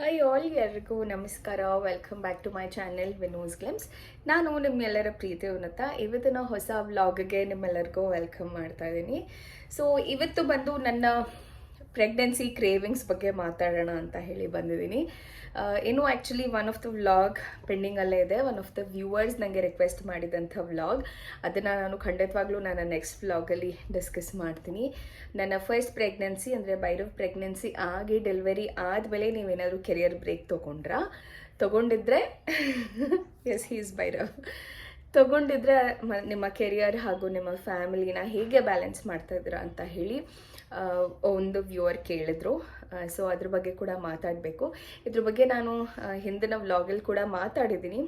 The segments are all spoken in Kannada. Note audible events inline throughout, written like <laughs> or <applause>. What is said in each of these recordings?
ಹಾಯ್ ಆಲ್ ಎಲ್ರಿಗೂ ನಮಸ್ಕಾರ. Welcome back to my channel Vino's glimpse ನಾನು ನಿಮ್ಮೆಲ್ಲರ ಪ್ರೀತಿ ಉನ್ನತ. ಇವತ್ತಿನ ಹೊಸ ವ್ಲಾಗ್ಗೆ ನಿಮ್ಮೆಲ್ಲರಿಗೂ ವೆಲ್ಕಮ್ ಮಾಡ್ತಾ ಇದ್ದೀನಿ ಸೊ ಇವತ್ತು ಬಂದು ನನ್ನ ಪ್ರೆಗ್ನೆನ್ಸಿ ಕ್ರೇವಿಂಗ್ಸ್ ಬಗ್ಗೆ ಮಾತಾಡೋಣ ಅಂತ ಹೇಳಿ ಬಂದಿದ್ದೀನಿ. ಏನು actually one of the vlog ಪೆಂಡಿಂಗಲ್ಲೇ ಇದೆ. ಒನ್ ಆಫ್ ದ ವ್ಯೂವರ್ಸ್ ನನಗೆ ರಿಕ್ವೆಸ್ಟ್ ಮಾಡಿದಂಥ ವ್ಲಾಗ್ ಅದನ್ನು ನಾನು ಖಂಡಿತವಾಗ್ಲೂ ನನ್ನ ನೆಕ್ಸ್ಟ್ ವ್ಲಾಗಲ್ಲಿ ಡಿಸ್ಕಸ್ ಮಾಡ್ತೀನಿ. ನನ್ನ ಫಸ್ಟ್ ಪ್ರೆಗ್ನೆನ್ಸಿ ಅಂದರೆ ಬೈರವ್ ಪ್ರೆಗ್ನೆನ್ಸಿ ಆಗಿ ಡೆಲಿವರಿ ಆದಮೇಲೆ ನೀವೇನಾದರೂ ಕೆರಿಯರ್ ಬ್ರೇಕ್ ತೊಗೊಂಡ್ರಾ? ತೊಗೊಂಡಿದ್ರೆ ಎಸ್ <laughs> ಹೀಸ್ ಬೈರವ್ ತಗೊಂಡಿದ್ರೆ ನಿಮ್ಮ ಕೆರಿಯರ್ ಹಾಗೂ ನಿಮ್ಮ ಫ್ಯಾಮಿಲಿನ ಹೇಗೆ ಬ್ಯಾಲೆನ್ಸ್ ಮಾಡ್ತಾ ಇದ್ದೀರಾ ಅಂತ ಹೇಳಿ ಒಂದು ವ್ಯೂವರ್ ಕೇಳಿದ್ರು. ಸೊ ಅದ್ರ ಬಗ್ಗೆ ಕೂಡ ಮಾತಾಡಬೇಕು. ಇದ್ರ ಬಗ್ಗೆ ನಾನು ಹಿಂದಿನ ವ್ಲಾಗಲ್ಲಿ ಕೂಡ ಮಾತಾಡಿದ್ದೀನಿ.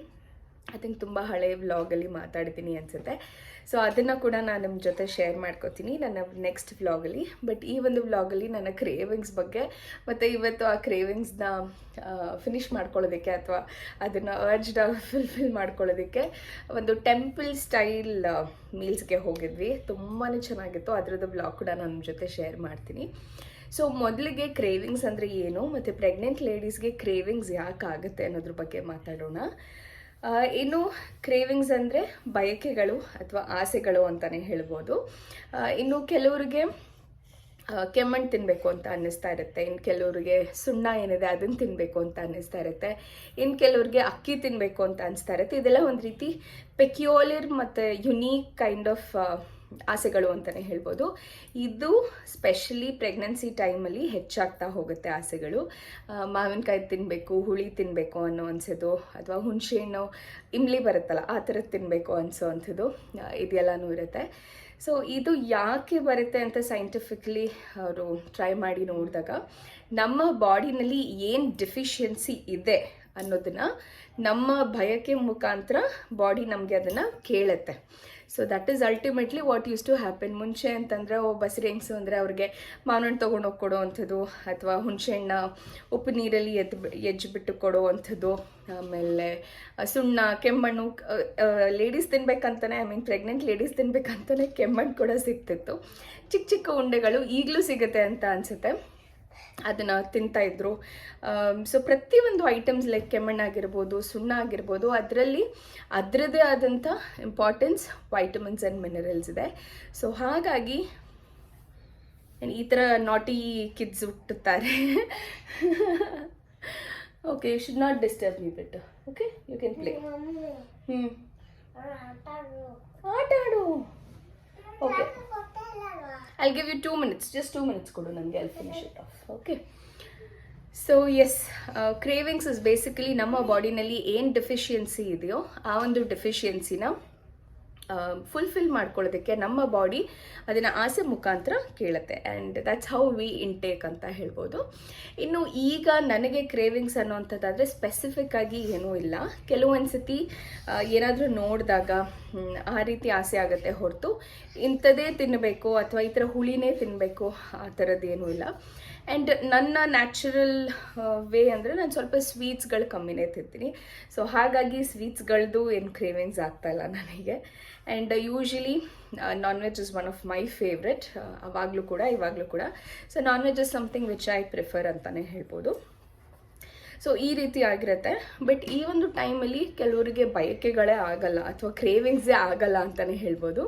ಐ ಥಿಂಕ್ ತುಂಬ ಹಳೆ ವ್ಲಾಗಲ್ಲಿ ಮಾತಾಡ್ತೀನಿ ಅನಿಸುತ್ತೆ. ಸೊ ಅದನ್ನು ಕೂಡ ನಾನು ನಿಮ್ಮ ಜೊತೆ ಶೇರ್ ಮಾಡ್ಕೋತೀನಿ ನನ್ನ ನೆಕ್ಸ್ಟ್ ವ್ಲಾಗಲ್ಲಿ. ಬಟ್ ಈ ಒಂದು ವ್ಲಾಗಲ್ಲಿ ನನ್ನ ಕ್ರೇವಿಂಗ್ಸ್ ಬಗ್ಗೆ ಮತ್ತು ಇವತ್ತು ಆ ಕ್ರೇವಿಂಗ್ಸ್ನ ಫಿನಿಷ್ ಮಾಡ್ಕೊಳ್ಳೋದಕ್ಕೆ ಅಥವಾ ಅದನ್ನು ಅರ್ಜ್ಡ್ ಫುಲ್ಫಿಲ್ ಮಾಡ್ಕೊಳ್ಳೋದಕ್ಕೆ ಒಂದು ಟೆಂಪಲ್ ಸ್ಟೈಲ್ ಮೀಲ್ಸ್ಗೆ ಹೋಗಿದ್ವಿ. ತುಂಬಾ ಚೆನ್ನಾಗಿತ್ತು. ಅದರದ್ದು ವ್ಲಾಗ್ ಕೂಡ ನಾನು ನಿಮ್ಮ ಜೊತೆ ಶೇರ್ ಮಾಡ್ತೀನಿ. ಸೊ ಮೊದಲಿಗೆ ಕ್ರೇವಿಂಗ್ಸ್ ಅಂದರೆ ಏನು? ಮತ್ತು ಪ್ರೆಗ್ನೆಂಟ್ ಲೇಡೀಸ್ಗೆ ಕ್ರೇವಿಂಗ್ಸ್ ಯಾಕೆ ಆಗುತ್ತೆ ಅನ್ನೋದ್ರ ಬಗ್ಗೆ ಮಾತಾಡೋಣ. ಇನ್ನು ಕ್ರೇವಿಂಗ್ಸ್ ಅಂದರೆ ಬಯಕೆಗಳು ಅಥವಾ ಆಸೆಗಳು ಅಂತಲೇ ಹೇಳ್ಬೋದು. ಇನ್ನು ಕೆಲವರಿಗೆ ಕೆಮ್ಮಣ್ಣು ತಿನ್ನಬೇಕು ಅಂತ ಅನ್ನಿಸ್ತಾ ಇರುತ್ತೆ. ಇನ್ನು ಕೆಲವರಿಗೆ ಸುಣ್ಣ ಏನಿದೆ ಅದನ್ನು ತಿನ್ನಬೇಕು ಅಂತ ಅನ್ನಿಸ್ತಾ ಇರುತ್ತೆ. ಇನ್ನು ಕೆಲವ್ರಿಗೆ ಅಕ್ಕಿ ತಿನ್ನಬೇಕು ಅಂತ ಅನಿಸ್ತಾ ಇರುತ್ತೆ. ಇದೆಲ್ಲ ಒಂದು ರೀತಿ ಪೆಕ್ಯೋಲಿರ್ ಮತ್ತು ಯುನೀಕ್ ಕೈಂಡ್ ಆಫ್ ಆಸೆಗಳು ಅಂತಲೇ ಹೇಳ್ಬೋದು. ಇದು ಸ್ಪೆಷಲಿ ಪ್ರೆಗ್ನೆನ್ಸಿ ಟೈಮಲ್ಲಿ ಹೆಚ್ಚಾಗ್ತಾ ಹೋಗುತ್ತೆ ಆಸೆಗಳು. ಮಾವಿನಕಾಯಿ ತಿನ್ನಬೇಕು ಹುಳಿ ತಿನ್ನಬೇಕು ಅನ್ನೋ ಅನ್ಸೋದು, ಅಥವಾ ಹುಣಸೆಹಣ್ಣು ಇಮ್ಲಿ ಬರುತ್ತಲ್ಲ, ಆ ಥರದ್ದು ತಿನ್ನಬೇಕು ಅನಿಸೋ ಅಂಥದ್ದು ಇದೆಲ್ಲನೂ ಇರುತ್ತೆ. ಸೊ ಇದು ಯಾಕೆ ಬರುತ್ತೆ ಅಂತ ಸೈಂಟಿಫಿಕ್ಲಿ ಅವರು ಟ್ರೈ ಮಾಡಿ ನೋಡಿದಾಗ, ನಮ್ಮ ಬಾಡಿನಲ್ಲಿ ಏನು ಡೆಫಿಷಿಯನ್ಸಿ ಇದೆ ಅನ್ನೋದನ್ನ ನಮ್ಮ ಭಯಕ್ಕೆ ಮುಖಾಂತರ ಬಾಡಿ ನಮಗೆ ಅದನ್ನು ಕೇಳುತ್ತೆ. So that is ultimately what use to happen ಮುಂಚೆ ಅಂತಂದರೆ, ಓ ಬಸರೆಂಗ್ಸು ಅಂದರೆ ಅವ್ರಿಗೆ ಮಾವಿನಹಣ್ಣು ತೊಗೊಂಡು ಹೋಗಿ ಕೊಡೋ ಅಥವಾ ಹುಣಸೆಹಣ್ಣ ಉಪ್ಪು ನೀರಲ್ಲಿ ಎದ್ದು ಎಜ್ಜಿಬಿಟ್ಟು ಕೊಡೋ ಅಂಥದ್ದು, ಆಮೇಲೆ ಸುಣ್ಣ, ಕೆಮ್ಮಣ್ಣು ಲೇಡೀಸ್ ತಿನ್ಬೇಕಂತಾನೆ ಐ ಮೀನ್ ಪ್ರೆಗ್ನೆಂಟ್ ಲೇಡೀಸ್ ತಿನ್ಬೇಕಂತಾನೆ ಕೆಮ್ಮಣ್ಣು ಕೂಡ ಸಿಗ್ತಿತ್ತು. ಚಿಕ್ಕ ಚಿಕ್ಕ ಉಂಡೆಗಳು ಈಗಲೂ ಸಿಗುತ್ತೆ ಅಂತ ಅನಿಸುತ್ತೆ. ಅದನ್ನು ತಿಂತಾ ಇದ್ರು. ಸೊ ಪ್ರತಿಯೊಂದು ಐಟಮ್ಸ್ ಲೈಕ್ ಕೆಮ್ಮಣ್ಣಾಗಿರ್ಬೋದು ಸುಣ್ಣ ಆಗಿರ್ಬೋದು ಅದರಲ್ಲಿ ಅದರದ್ದೇ ಆದಂಥ ಇಂಪಾರ್ಟೆನ್ಸ್ ವೈಟಮಿನ್ಸ್ ಆ್ಯಂಡ್ ಮಿನರಲ್ಸ್ ಇದೆ. ಸೊ ಹಾಗಾಗಿ ಈ ಥರ naughty kids ಹುಟ್ಟುತ್ತಾರೆ. Okay you should not disturb me ಬಿಟ್ಟು ಓಕೆ ಯು ಕ್ಯಾನ್ ಪ್ಲೇ ಹ್ಞೂ ಆಟ ಆಡು okay I give you two minutes just two minutes ಕೊಡು ನನಗೆ. I finish it off okay so yes cravings is basically ನಮ್ಮ ಬಾಡಿನಲ್ಲಿ ಏನು ಡೆಫಿಷಿಯನ್ಸಿ ಇದೆಯೋ ಆ ಒಂದು ಡೆಫಿಷಿಯನ್ಸಿನ ಫುಲ್ಫಿಲ್ ಮಾಡ್ಕೊಳ್ಳೋದಕ್ಕೆ ನಮ್ಮ ಬಾಡಿ ಅದನ್ನು ಆಸೆ ಮುಖಾಂತರ ಕೇಳುತ್ತೆ. And that's how we intake ಅಂತ ಹೇಳ್ಬೋದು. ಇನ್ನು ಈಗ ನನಗೆ ಕ್ರೇವಿಂಗ್ಸ್ ಅನ್ನೋವಂಥದ್ದಾದರೆ ಸ್ಪೆಸಿಫಿಕ್ ಆಗಿ ಏನೂ ಇಲ್ಲ. ಕೆಲವೊಂದು ಸತಿ ಏನಾದರೂ ನೋಡಿದಾಗ ಆ ರೀತಿ ಆಸೆ ಆಗುತ್ತೆ ಹೊರತು. ಇಂಥದ್ದೇ ತಿನ್ನಬೇಕು ಅಥವಾ ಈ ಥರ ಹುಳಿನೇ ತಿನ್ನಬೇಕು ಆ ಥರದ್ದೇನೂ ಇಲ್ಲ. ಆ್ಯಂಡ್ ನನ್ನ ನ್ಯಾಚುರಲ್ ವೇ ಅಂದರೆ ನಾನು ಸ್ವಲ್ಪ ಸ್ವೀಟ್ಸ್ಗಳು ಕಮ್ಮಿನೇ ತಿಂತೀನಿ. ಸೊ ಹಾಗಾಗಿ ಸ್ವೀಟ್ಸ್ಗಳದ್ದು ಏನು ಕ್ರೇವಿಂಗ್ಸ್ ಆಗ್ತಾ ಇಲ್ಲ ನನಗೆ. And usually non veg is one of my favourite ಅವಾಗಲೂ ಕೂಡ, ಇವಾಗಲೂ ಕೂಡ. So non veg is something which I prefer ಅಂತಲೇ ಹೇಳ್ಬೋದು. ಸೊ ಈ ರೀತಿ ಆಗಿರುತ್ತೆ. ಬಟ್ ಈ ಒಂದು ಟೈಮಲ್ಲಿ ಕೆಲವರಿಗೆ ಬಯಕೆಗಳೇ ಆಗಲ್ಲ ಅಥವಾ ಕ್ರೇವಿಂಗ್ಸೇ ಆಗಲ್ಲ ಅಂತಲೇ ಹೇಳ್ಬೋದು.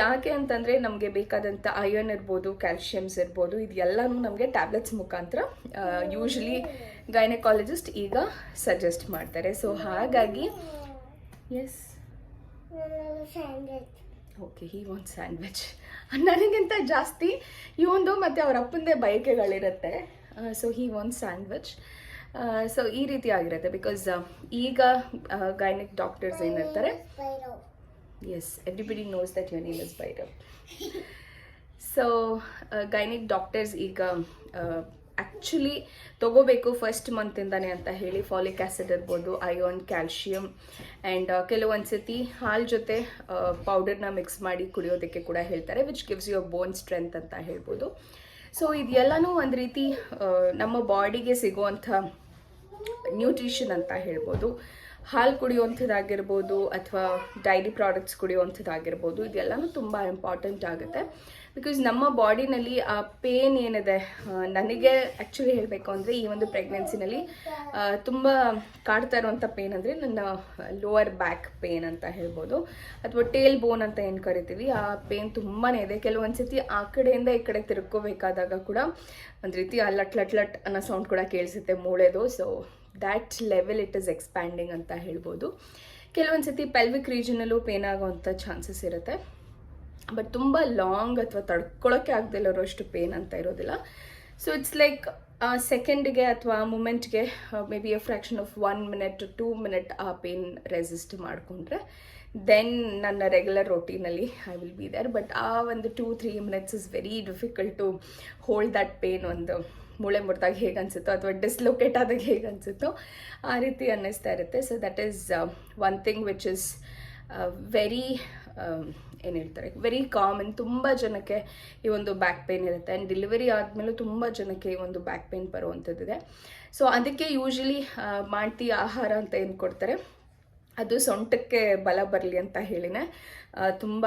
ಯಾಕೆ ಅಂತಂದರೆ ನಮಗೆ ಬೇಕಾದಂಥ ಐರನ್ ಇರ್ಬೋದು ಕ್ಯಾಲ್ಶಿಯಮ್ಸ್ ಇರ್ಬೋದು ಇದೆಲ್ಲನೂ ನಮಗೆ ಟ್ಯಾಬ್ಲೆಟ್ಸ್ ಮುಖಾಂತರ ಯೂಶ್ವಲಿ ಗೈನಕಾಲಜಿಸ್ಟ್ ಈಗ ಸಜೆಸ್ಟ್ ಮಾಡ್ತಾರೆ. ಸೊ ಹಾಗಾಗಿ ಎಸ್ <laughs> ಓಕೆ ಈ ಒಂದು ಸ್ಯಾಂಡ್ವಿಚ್ ನನಗಿಂತ ಜಾಸ್ತಿ ಇವೊಂದು ಮತ್ತು ಅವರ ಅಪ್ಪಂದೇ ಬಯಕೆಗಳಿರುತ್ತೆ. ಸೊ ಈ ಒಂದು ಸ್ಯಾಂಡ್ವಿಚ್ ಸೊ ಈ ರೀತಿ ಆಗಿರುತ್ತೆ ಬಿಕಾಸ್ ಈಗ ಗೈನಿಕ್ ಡಾಕ್ಟರ್ಸ್ ಏನಿರ್ತಾರೆ? Yes everybody knows that your name is Bhairav so gynaec doctors ಈಗ ಆ್ಯಕ್ಚುಲಿ ತಗೋಬೇಕು ಫಸ್ಟ್ ಮಂತಿಂದಾನೆ ಅಂತ ಹೇಳಿ ಫಾಲಿಕ್ ಆ್ಯಸಿಡ್ ಇರ್ಬೋದು ಐಯೋನ್ ಕ್ಯಾಲ್ಶಿಯಂ ಆ್ಯಂಡ್ ಕೆಲವೊಂದು ಸತಿ ಹಾಲು ಜೊತೆ ಪೌಡರ್ನ ಮಿಕ್ಸ್ ಮಾಡಿ ಕುಡಿಯೋದಕ್ಕೆ ಕೂಡ ಹೇಳ್ತಾರೆ which gives your bone strength ಅಂತ ಹೇಳ್ಬೋದು. ಸೊ ಇದೆಲ್ಲನೂ ಒಂದು ರೀತಿ ನಮ್ಮ ಬಾಡಿಗೆ ಸಿಗುವಂಥ ನ್ಯೂಟ್ರಿಷನ್ ಅಂತ ಹೇಳ್ಬೋದು. ಹಾಲು ಕುಡಿಯುವಂಥದ್ದಾಗಿರ್ಬೋದು ಅಥವಾ ಡೈರಿ ಪ್ರಾಡಕ್ಟ್ಸ್ ಕುಡಿಯುವಂಥದ್ದಾಗಿರ್ಬೋದು ಇದೆಲ್ಲನೂ ತುಂಬ ಇಂಪಾರ್ಟೆಂಟ್ ಆಗುತ್ತೆ. ಬಿಕಾಸ್ ನಮ್ಮ ಬಾಡಿನಲ್ಲಿ ಆ ಪೇನ್ ಏನಿದೆ ನನಗೆ ಆ್ಯಕ್ಚುಲಿ ಹೇಳಬೇಕು ಅಂದರೆ ಈ ಒಂದು ಪ್ರೆಗ್ನೆನ್ಸಿನಲ್ಲಿ ತುಂಬ ಕಾಡ್ತಾ ಇರುವಂಥ ಪೇನ್ ಅಂದರೆ ನನ್ನ ಲೋವರ್ ಬ್ಯಾಕ್ ಪೇನ್ ಅಂತ ಹೇಳ್ಬೋದು. ಅಥವಾ ಟೇಲ್ ಬೋನ್ ಅಂತ ಏನು ಕರಿತೀವಿ, ಆ ಪೇನ್ ತುಂಬಾ ಇದೆ. ಕೆಲವೊಂದು ಸತಿ ಆ ಕಡೆಯಿಂದ ಈ ಕಡೆ ತಿರ್ಕೋಬೇಕಾದಾಗ ಕೂಡ ಒಂದು ರೀತಿ ಆ ಲಟ್ ಲಟ್ ಲಟ್ ಅನ್ನೋ ಸೌಂಡ್ ಕೂಡ ಕೇಳಿಸುತ್ತೆ ಮೂಳೆದು. So that level it is expanding ಅಂತ ಹೇಳ್ಬೋದು. ಕೆಲವೊಂದು ಸತಿ ಪೆಲ್ವಿಕ್ ರೀಜನಲ್ಲೂ ಪೇನ್ ಆಗೋವಂಥ ಚಾನ್ಸಸ್ ಇರುತ್ತೆ. ಬಟ್ ತುಂಬ ಲಾಂಗ್ ಅಥವಾ ತಡ್ಕೊಳ್ಳೋಕ್ಕೆ ಆಗದೆ ಅಷ್ಟು ಪೇನ್ ಅಂತ ಇರೋದಿಲ್ಲ. ಸೊ ಇಟ್ಸ್ ಲೈಕ್ ಸೆಕೆಂಡ್ಗೆ ಅಥವಾ ಮೂಮೆಂಟ್ಗೆ may be a fraction of one minute two minute ಆ ಪೇನ್ ರೆಸಿಸ್ಟ್ ಮಾಡಿಕೊಂಡ್ರೆ ದೆನ್ ನನ್ನ regular ರೊಟೀನಲ್ಲಿ I will be there but ಆ ಒಂದು two three minutes is very difficult to hold that pain ಒಂದು ಮೂಳೆ ಮುರಿದಾಗ ಹೇಗೆ ಅನಿಸುತ್ತೋ ಅಥವಾ ಡಿಸ್ಲೊಕೇಟ್ ಆದಾಗ ಹೇಗೆ ಅನಿಸುತ್ತೋ ಆ ರೀತಿ ಅನ್ನಿಸ್ತಾ ಇರುತ್ತೆ. So that is one thing which is very ಏನು ಹೇಳ್ತಾರೆ ವೆರಿ ಕಾಮನ್ ತುಂಬ ಜನಕ್ಕೆ ಈ ಒಂದು ಬ್ಯಾಕ್ ಪೇನ್ ಇರುತ್ತೆ. ಆ್ಯಂಡ್ ಡೆಲಿವರಿ ಆದಮೇಲೂ ತುಂಬ ಜನಕ್ಕೆ ಈ ಒಂದು ಬ್ಯಾಕ್ ಪೇನ್ ಬರುವಂಥದ್ದಿದೆ. ಸೊ ಅದಕ್ಕೆ ಯೂಶಲಿ ಮಾಡ್ತಿ ಆಹಾರ ಅಂತ ಏನು ಕೊಡ್ತಾರೆ? ಅದು ಸೊಂಟಕ್ಕೆ ಬಲ ಬರಲಿ ಅಂತ ಹೇಳಿನೇ. ತುಂಬ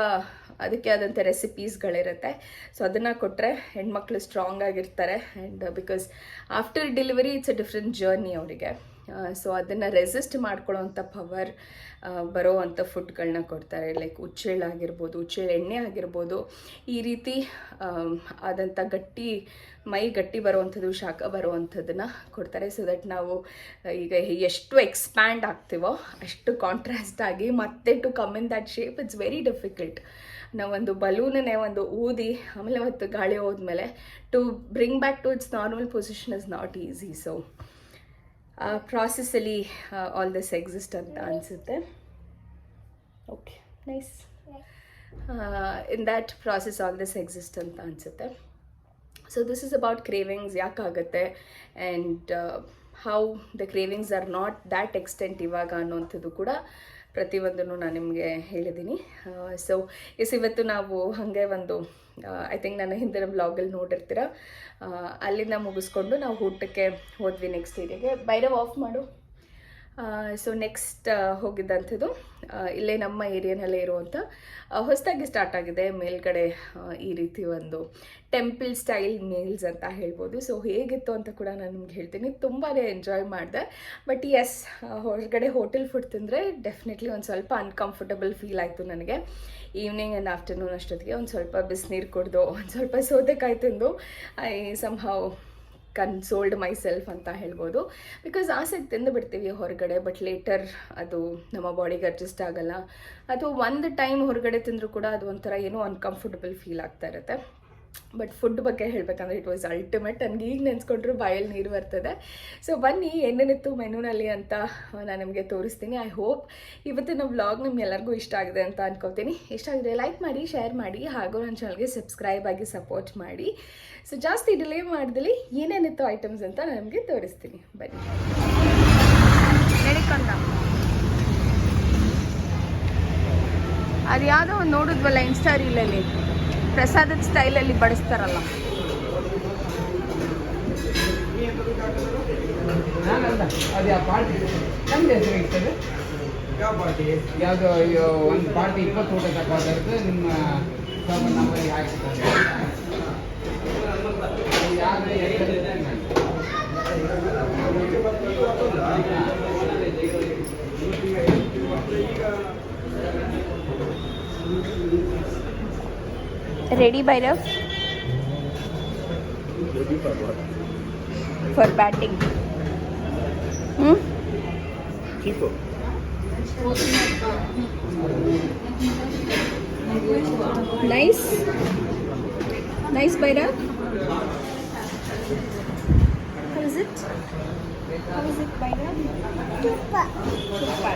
ಅದಕ್ಕೆ ಆದಂಥ ರೆಸಿಪೀಸ್ಗಳಿರುತ್ತೆ ಸೊ ಅದನ್ನು ಕೊಟ್ಟರೆ ಹೆಣ್ಮಕ್ಳು ಸ್ಟ್ರಾಂಗ್ ಆಗಿರ್ತಾರೆ. And because after delivery it's a different journey ಅವರಿಗೆ. ಸೊ ಅದನ್ನು ರೆಸಿಸ್ಟ್ ಮಾಡ್ಕೊಳ್ಳೋವಂಥ ಪವರ್ ಬರೋ ಅಂಥ ಫುಡ್ಗಳನ್ನ ಕೊಡ್ತಾರೆ. ಲೈಕ್ ಉಚ್ಚೆಳ್ಳು ಆಗಿರ್ಬೋದು, ಉಚ್ಚೆಳ್ಳು ಎಣ್ಣೆ ಆಗಿರ್ಬೋದು. ಈ ರೀತಿ ಆದಂಥ ಗಟ್ಟಿ, ಮೈ ಗಟ್ಟಿ ಬರುವಂಥದ್ದು, ಶಾಖ ಬರುವಂಥದ್ದನ್ನು ಕೊಡ್ತಾರೆ. ಸೊ ದಟ್ ನಾವು ಈಗ ಎಷ್ಟು ಎಕ್ಸ್ಪ್ಯಾಂಡ್ ಆಗ್ತೀವೋ ಅಷ್ಟು ಕಾಂಟ್ರಾಸ್ಟ್ ಆಗಿ ಮತ್ತೆ to come in that shape it's very difficult ನಾವೊಂದು ಬಲೂನನ್ನೇ ಒಂದು ಊದಿ, ಆಮೇಲೆ ಮತ್ತು ಗಾಳಿ ಹೋದ್ಮೇಲೆ to bring back to its normal position is not easy so ಪ್ರಾಸೆಸ್ಸಲ್ಲಿ all this exist ಅಂತ ಅನಿಸುತ್ತೆ. Okay nice in that process all this exist ಅಂತ ಅನಿಸುತ್ತೆ. So this is about cravings ಯಾಕಾಗುತ್ತೆ? And how the cravings are not that extent ಇವಾಗ ಅನ್ನೋಂಥದ್ದು ಕೂಡ ಪ್ರತಿಯೊಂದನ್ನು ನಾನು ನಿಮಗೆ ಹೇಳಿದ್ದೀನಿ. ಸೊ ಎಸ್ ಇವತ್ತು ನಾವು ಹಾಗೆ ಒಂದು ಐ ಥಿಂಕ್ ನನ್ನ ಹಿಂದಿನ ಬ್ಲಾಗಲ್ಲಿ ನೋಡಿರ್ತೀರ. ಅಲ್ಲಿಂದ ಮುಗಿಸ್ಕೊಂಡು ನಾವು ಊಟಕ್ಕೆ ಹೋದ್ವಿ ನೆಕ್ಸ್ಟ್ ಏರಿಯಾಗೆ ಬೈರವ್ ಆಫ್ ಮಾಡು. ಸೊ ನೆಕ್ಸ್ಟ್ ಹೋಗಿದ್ದಂಥದ್ದು ಇಲ್ಲೇ ನಮ್ಮ ಏರಿಯಾನಲ್ಲೇ ಇರುವಂಥ ಹೊಸದಾಗಿ ಸ್ಟಾರ್ಟ್ ಆಗಿದೆ ಮೇಲ್ಗಡೆ ಈ ರೀತಿ ಒಂದು ಟೆಂಪಲ್ ಸ್ಟೈಲ್ ಮೇಲ್ಸ್ ಅಂತ ಹೇಳ್ಬೋದು. ಸೊ ಹೇಗಿತ್ತು ಅಂತ ಕೂಡ ನಾನು ನಿಮ್ಗೆ ಹೇಳ್ತೀನಿ. ತುಂಬಾ ಎಂಜಾಯ್ ಮಾಡಿದೆ. ಬಟ್ ಎಸ್ ಹೊರಗಡೆ ಹೋಟೆಲ್ ಫುಡ್ ತಿಂದರೆ ಡೆಫಿನೆಟ್ಲಿ ಒಂದು ಸ್ವಲ್ಪ ಅನ್ಕಂಫರ್ಟಬಲ್ ಫೀಲ್ ಆಯಿತು ನನಗೆ. ಈವ್ನಿಂಗ್ ಆ್ಯಂಡ್ ಆಫ್ಟರ್ನೂನ್ ಅಷ್ಟೊತ್ತಿಗೆ ಒಂದು ಸ್ವಲ್ಪ ಬಿಸಿನೀರು ಕುಡ್ದು, ಒಂದು ಸ್ವಲ್ಪ ಸೌತೆಕಾಯಿ ತಿಂದು I some consoled myself ಅಂತ ಹೇಳ್ಬೋದು. ಬಿಕಾಸ್ ಆಸೆಗೆ ತಿಂದು ಬಿಡ್ತೀವಿ ಹೊರಗಡೆ ಬಟ್ ಲೇಟರ್ ಅದು ನಮ್ಮ ಬಾಡಿಗೆ ಅಡ್ಜಸ್ಟ್ ಆಗಲ್ಲ. ಅದು ಒಂದು ಟೈಮ್ ಹೊರಗಡೆ ತಿಂದರೂ ಕೂಡ ಅದು ಒಂಥರ ಏನೋ ಅನ್ಕಂಫರ್ಟಬಲ್ ಫೀಲ್ ಆಗ್ತಾ ಇರುತ್ತೆ. ಬಟ್ ಫುಡ್ ಬಗ್ಗೆ ಹೇಳಬೇಕಂದ್ರೆ ಇಟ್ ವಾಸ್ ಅಲ್ಟಿಮೇಟ್ ನನಗೆ ಈಗ ನೆನೆಸ್ಕೊಂಡ್ರು ಬಾಯಲ್ಲಿ ನೀರು ಬರ್ತದೆ. ಸೊ ಬನ್ನಿ ಏನೇನಿತ್ತು ಮೆನುನಲ್ಲಿ ಅಂತ ನಾನು ನಿಮಗೆ ತೋರಿಸ್ತೀನಿ. ಐ ಹೋಪ್ ಇವತ್ತಿನ ವ್ಲಾಗ್ ನಿಮ್ಗೆಲ್ಲರಿಗೂ ಇಷ್ಟ ಆಗಿದೆ ಅಂತ ಅನ್ಕೋತೀನಿ. ಇಷ್ಟ ಆಗಿದೆ ಲೈಕ್ ಮಾಡಿ ಶೇರ್ ಮಾಡಿ, ಹಾಗೂ ನನ್ನ ಚಾನಲ್ಗೆ ಸಬ್ಸ್ಕ್ರೈಬ್ ಆಗಿ ಸಪೋರ್ಟ್ ಮಾಡಿ. ಸೊ ಜಾಸ್ತಿ ಡಿಲೇ ಮಾಡ್ದಲ್ಲಿ ಏನೇನಿತ್ತು ಐಟಮ್ಸ್ ಅಂತ ನಾನು ನಿಮಗೆ ತೋರಿಸ್ತೀನಿ. ಬನ್ನಿ. ಅದು ಯಾವುದೋ ಒಂದು ನೋಡಿದ್ವಲ್ಲ ಇನ್ಸ್ಟಾ ರೀಲಲ್ಲಿ ಪ್ರಸಾದದ ಸ್ಟೈಲಲ್ಲಿ ಬಡಿಸ್ತಾರಲ್ಲ. ನಾನಲ್ಲ ಅದು ಯಾವ ಪಾರ್ಟಿ? ನಮ್ದು ಹೆಸರು ಇರ್ತದೆ ಯಾವ ಪಾರ್ಟಿ? ಯಾವುದೋ ಅಯ್ಯೋ ಒಂದು ಪಾರ್ಟಿ ಇಪ್ಪತ್ತು ಊಟ ತಗೋದ್ರದ್ದು ನಿಮ್ಮ ಫೋನ್ ನಂಬರಿಗೆ ಹಾಕಿರ್ತಾರೆ ಯಾರು ready by Rav? Ready for what? For batting. Hmm? Keeper. Nice? Nice by Rav? How is it? How is it Baira? Rav? Super.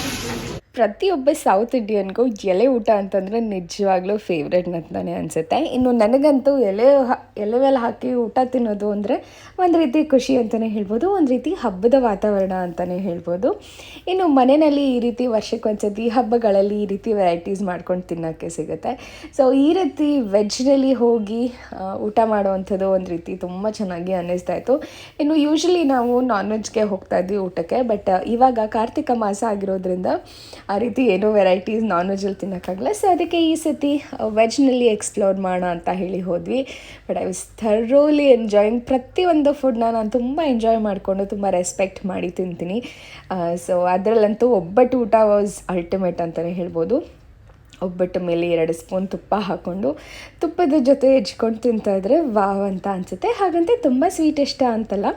ಪ್ರತಿಯೊಬ್ಬ ಸೌತ್ ಇಂಡಿಯನ್ಗೂ ಎಲೆ ಊಟ ಅಂತಂದರೆ ನಿಜವಾಗ್ಲೂ ಫೇವ್ರೆಟ್ ಅಂತಲೇ ಅನಿಸುತ್ತೆ. ಇನ್ನು ನನಗಂತೂ ಎಲೆ ಎಲೆ ಮೇಲೆ ಹಾಕಿ ಊಟ ತಿನ್ನೋದು ಅಂದರೆ ಒಂದು ರೀತಿ ಖುಷಿ ಅಂತಲೇ ಹೇಳ್ಬೋದು, ಒಂದು ರೀತಿ ಹಬ್ಬದ ವಾತಾವರಣ ಅಂತಲೇ ಹೇಳ್ಬೋದು. ಇನ್ನು ಮನೆಯಲ್ಲಿ ಈ ರೀತಿ ವರ್ಷಕ್ಕೊಂದ್ಸತಿ ಹಬ್ಬಗಳಲ್ಲಿ ಈ ರೀತಿ ವೆರೈಟೀಸ್ ಮಾಡ್ಕೊಂಡು ತಿನ್ನೋಕ್ಕೆ ಸಿಗುತ್ತೆ. ಸೊ ಈ ರೀತಿ ವೆಜ್ನಲ್ಲಿ ಹೋಗಿ ಊಟ ಮಾಡುವಂಥದ್ದು ಒಂದು ರೀತಿ ತುಂಬ ಚೆನ್ನಾಗಿ ಅನ್ನಿಸ್ತಾ ಇತ್ತು. ಇನ್ನು ಯೂಶ್ವಲಿ ನಾವು ನಾನ್ ವೆಜ್ಗೆ ಹೋಗ್ತಾ ಇದ್ವಿ ಊಟಕ್ಕೆ ಬಟ್ ಇವಾಗ ಕಾರ್ತಿಕ ಮಾಸ ಆಗಿರೋದ್ರಿಂದ ಆ ರೀತಿ ಏನೋ ವೆರೈಟೀಸ್ ನಾನ್ ವೆಜ್ಜಲ್ಲಿ ತಿನ್ನೋಕ್ಕಾಗಲ್ಲ. ಸೊ ಅದಕ್ಕೆ ಈ ಸತಿ ವೆಜ್ನಲ್ಲಿ ಎಕ್ಸ್ಪ್ಲೋರ್ ಮಾಡೋಣ ಅಂತ ಹೇಳಿ ಹೋದ್ವಿ. But I was thoroughly enjoying ಪ್ರತಿಯೊಂದು ಫುಡ್ನ ನಾನು ತುಂಬ ಎಂಜಾಯ್ ಮಾಡಿಕೊಂಡು, ತುಂಬ ರೆಸ್ಪೆಕ್ಟ್ ಮಾಡಿ ತಿಂತೀನಿ. ಸೊ ಅದರಲ್ಲಂತೂ ಒಬ್ಬಟ್ಟು ಊಟ ವಾಸ್ ಅಲ್ಟಿಮೇಟ್ ಅಂತಲೇ ಹೇಳ್ಬೋದು. ಒಬ್ಬಟ್ಟು ಮೇಲೆ ಎರಡು ಸ್ಪೂನ್ ತುಪ್ಪ ಹಾಕ್ಕೊಂಡು ತುಪ್ಪದ ಜೊತೆ ಹೆಚ್ಕೊಂಡು ತಿಂತಾಯಿದ್ರೆ ವಾವ್ ಅಂತ ಅನಿಸುತ್ತೆ. ಹಾಗಂತೆ ತುಂಬ ಸ್ವೀಟ್ ಇಷ್ಟ ಅಂತಲ್ಲ.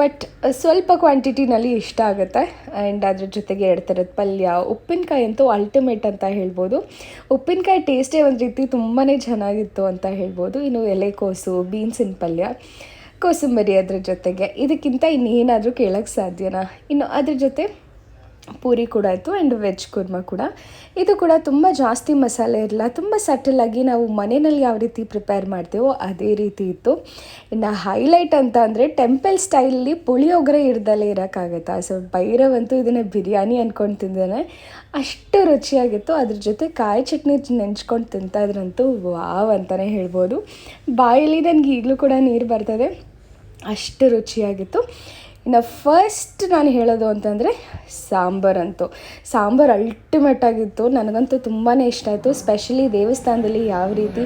ಬಟ್ ಸ್ವಲ್ಪ ಕ್ವಾಂಟಿಟಿನಲ್ಲಿ ಇಷ್ಟ ಆಗುತ್ತೆ. ಆ್ಯಂಡ್ ಅದ್ರ ಜೊತೆಗೆ ಎರಡು ಥರದ ಪಲ್ಯ, ಉಪ್ಪಿನಕಾಯಿ ಅಂತೂ ಅಲ್ಟಿಮೇಟ್ ಅಂತ ಹೇಳ್ಬೋದು. ಉಪ್ಪಿನಕಾಯಿ ಟೇಸ್ಟೇ ಒಂದು ರೀತಿ ತುಂಬಾ ಚೆನ್ನಾಗಿತ್ತು ಅಂತ ಹೇಳ್ಬೋದು. ಇನ್ನು ಎಲೆಕೋಸು ಬೀನ್ಸಿನ ಪಲ್ಯ, ಕೋಸಂಬರಿ ಅದ್ರ ಜೊತೆಗೆ. ಇದಕ್ಕಿಂತ ಇನ್ನೇನಾದರೂ ಕೇಳೋಕ್ಕೆ ಸಾಧ್ಯನಾ? ಇನ್ನು ಅದ್ರ ಜೊತೆ ಪೂರಿ ಕೂಡ ಇತ್ತು ಆ್ಯಂಡ್ ವೆಜ್ ಕುರ್ಮ ಕೂಡ. ಇದು ಕೂಡ ತುಂಬ ಜಾಸ್ತಿ ಮಸಾಲೆ ಇರಲ್ಲ, ತುಂಬ ಸಟಲಾಗಿ ನಾವು ಮನೆಯಲ್ಲಿ ಯಾವ ರೀತಿ ಪ್ರಿಪೇರ್ ಮಾಡ್ತೀವೋ ಅದೇ ರೀತಿ ಇತ್ತು. ಇನ್ನು ಹೈಲೈಟ್ ಅಂತ ಅಂದರೆ ಟೆಂಪಲ್ ಸ್ಟೈಲಲ್ಲಿ ಪುಳಿಯೋಗರೆ ಇರ್ದಲ್ಲೇ ಇರೋಕ್ಕಾಗತ್ತಾ? ಸೊ ಭೈರವಂತೂ ಇದನ್ನು ಬಿರಿಯಾನಿ ಅಂದ್ಕೊಂಡು ತಿಂದೇನೆ. ಅಷ್ಟು ರುಚಿಯಾಗಿತ್ತು. ಅದ್ರ ಜೊತೆ ಕಾಯಿ ಚಟ್ನಿ ನೆಂಚ್ಕೊಂಡು ತಿಂತಾಯಿದ್ರಂತೂ ವಾವ್ ಅಂತಲೇ ಹೇಳ್ಬೋದು. ಬಾಯಲ್ಲಿ ನನಗೆ ಈಗಲೂ ಕೂಡ ನೀರು ಬರ್ತದೆ. ಅಷ್ಟು ರುಚಿಯಾಗಿತ್ತು. ಇನ್ನು ಫಸ್ಟ್ ನಾನು ಹೇಳೋದು ಅಂತಂದರೆ ಸಾಂಬಾರಂತೂ ಸಾಂಬಾರು ಅಲ್ಟಿಮೇಟ್ ಆಗಿತ್ತು. ನನಗಂತೂ ತುಂಬಾ ಇಷ್ಟ ಆಯಿತು. ಸ್ಪೆಷಲಿ ದೇವಸ್ಥಾನದಲ್ಲಿ ಯಾವ ರೀತಿ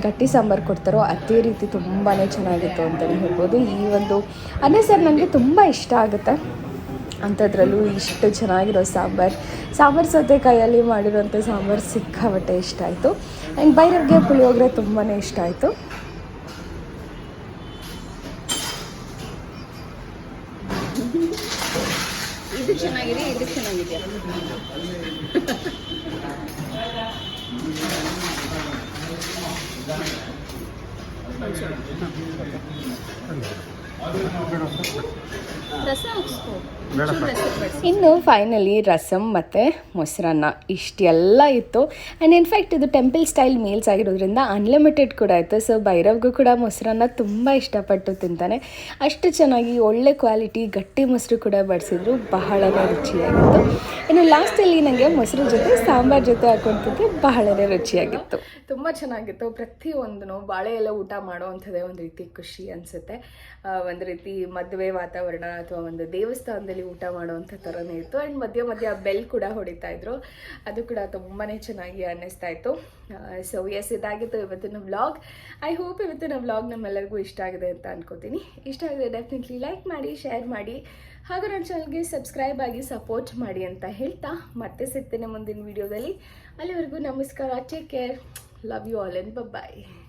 ಗಟ್ಟಿ ಸಾಂಬಾರು ಕೊಡ್ತಾರೋ ಅದೇ ರೀತಿ ತುಂಬಾ ಚೆನ್ನಾಗಿತ್ತು ಅಂತಲೇ ಹೇಳ್ಬೋದು. ಈ ಒಂದು ಅನ್ನ ಸರ್ ನನಗೆ ತುಂಬ ಇಷ್ಟ ಆಗುತ್ತೆ. ಅಂಥದ್ರಲ್ಲೂ ಇಷ್ಟು ಚೆನ್ನಾಗಿರೋ ಸಾಂಬಾರು. ಸಾಂಬಾರು ಸೌತೆಕಾಯಲ್ಲಿ ಮಾಡಿರೋಂಥ ಸಾಂಬಾರು ಸಿಕ್ಕಾಬಟ್ಟೆ ಇಷ್ಟ ಆಯಿತು. ಆ್ಯಂಡ್ ಬೈರಗ್ಗೆ ಪುಳಿಯೋಗರೆ ತುಂಬಾ ಇಷ್ಟ ಆಯಿತು. ಇದು ಚೆನ್ನಾಗಿದೆ ಇದು ಚೆನ್ನಾಗಿದೆ. ಇನ್ನು ಫೈನಲಿ ರಸಂ ಮತ್ತು ಮೊಸರನ್ನ ಇಷ್ಟೆಲ್ಲ ಇತ್ತು. ಆ್ಯಂಡ್ ಇನ್ಫ್ಯಾಕ್ಟ್ ಇದು ಟೆಂಪಲ್ ಸ್ಟೈಲ್ ಮೀಲ್ಸ್ ಆಗಿರೋದ್ರಿಂದ ಅನ್ಲಿಮಿಟೆಡ್ ಕೂಡ ಇತ್ತು. ಸೊ ಭೈರವ್ಗೂ ಕೂಡ ಮೊಸರನ್ನ ತುಂಬ ಇಷ್ಟಪಟ್ಟು ತಿಂತಾನೆ. ಅಷ್ಟು ಚೆನ್ನಾಗಿ ಒಳ್ಳೆ ಕ್ವಾಲಿಟಿ ಗಟ್ಟಿ ಮೊಸರು ಕೂಡ ಬಡಿಸಿದ್ರು. ಬಹಳನೇ ರುಚಿಯಾಗಿತ್ತು. ಇನ್ನು ಲಾಸ್ಟಲ್ಲಿ ನನಗೆ ಮೊಸರು ಜೊತೆ ಸಾಂಬಾರ್ ಜೊತೆ ಹಾಕೊಂಡು ತಿಂದ್ರೆ ಬಹಳನೇ ರುಚಿಯಾಗಿತ್ತು. ತುಂಬ ಚೆನ್ನಾಗಿತ್ತು. ಪ್ರತಿಯೊಂದೂ ಬಾಳೆ ಎಲ್ಲ ಊಟ ಮಾಡುವಂಥದ್ದೇ ಒಂದು ರೀತಿ ಖುಷಿ ಅನಿಸುತ್ತೆ. ಒಂದು ರೀತಿ ಮದುವೆ ವಾತಾವರಣ ಅಥವಾ ಒಂದು ದೇವಸ್ಥಾನದಲ್ಲಿ ಊಟ ಮಾಡುವಂಥ ಥರನೇ ಇತ್ತು. ಆ್ಯಂಡ್ ಮಧ್ಯ ಮಧ್ಯ ಬೆಲ್ ಕೂಡ ಹೊಡಿತಾ ಇದ್ರು. ಅದು ಕೂಡ ತುಂಬಾ ಚೆನ್ನಾಗಿ ಅನ್ನಿಸ್ತಾ ಇತ್ತು. ಸೊ ಎಸ್ ಇದಾಗಿತ್ತು ಇವತ್ತಿನ ವ್ಲಾಗ್ ಐ ಹೋಪ್ ಇವತ್ತಿನ ವ್ಲಾಗ್ ನಮ್ಮೆಲ್ಲರಿಗೂ ಇಷ್ಟ ಆಗಿದೆ ಅಂತ ಅನ್ಕೋತೀನಿ. ಇಷ್ಟ ಆಗಿದೆ ಡೆಫಿನೆಟ್ಲಿ ಲೈಕ್ ಮಾಡಿ ಶೇರ್ ಮಾಡಿ. ಹಾಗೂ ನನ್ನ ಚಾನಲ್ಗೆ ಸಬ್ಸ್ಕ್ರೈಬ್ ಆಗಿ ಸಪೋರ್ಟ್ ಮಾಡಿ ಅಂತ ಹೇಳ್ತಾ ಮತ್ತೆ ಸಿಗ್ತೇನೆ ಮುಂದಿನ ವಿಡಿಯೋದಲ್ಲಿ ಅಲ್ಲಿವರೆಗೂ ನಮಸ್ಕಾರ. Take care love you all and bye